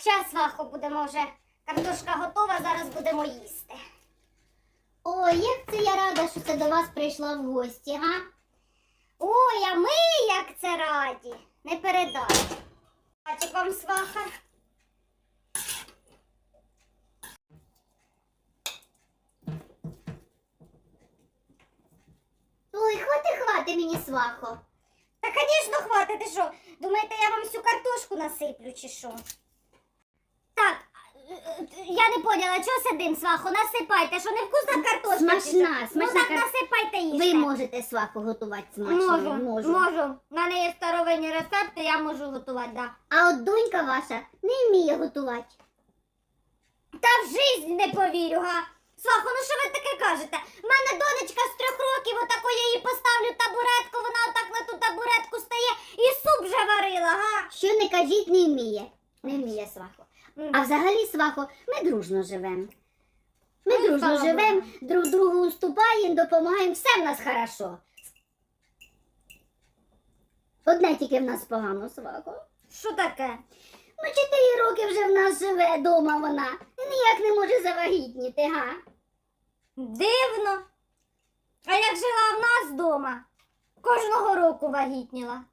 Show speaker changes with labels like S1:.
S1: щас свахо будемо вже. Картошка готова, зараз будемо їсти.
S2: Ой, як це я рада, що це до вас прийшла в гості, га?
S1: Ой, а ми як це раді. Не передай. Бачик вам сваха.
S2: Ой, хвати, хвати мені свахо.
S1: Та, звісно, хватить, ти що? Думаєте, я вам всю картошку насиплю чи що? Я не поняла, чого сидим, свахо, насипайте, що не вкусна картошка?
S2: Смачна,
S1: що?
S2: смачна
S1: Ну так
S2: кар-
S1: насипайте їсти.
S2: Ви можете сваху готувати смачно.
S1: Можу, можу. У мене є старовинні рецепти, я можу готувати, да.
S2: А от донька ваша не вміє готувати.
S1: Та в жизнь не повірю, га. Свахо, ну що ви таке кажете? У мене донечка з трьох років, отако я їй поставлю табуретку, вона отак на ту табуретку стає і суп вже варила, га.
S2: Що не кажіть, не вміє. Не вміє свахо. А взагалі, свахо, ми дружно живемо. Ми
S1: Ну,
S2: дружно
S1: слава
S2: живемо, друг другу уступаємо, допомагаємо, все в нас хорошо. Одне тільки в нас погано, свахо.
S1: Що таке?
S2: Ну, чотири роки вже в нас живе дома вона. І ніяк не може завагітніти, га?
S1: Дивно. А як жила в нас вдома? Кожного року вагітніла.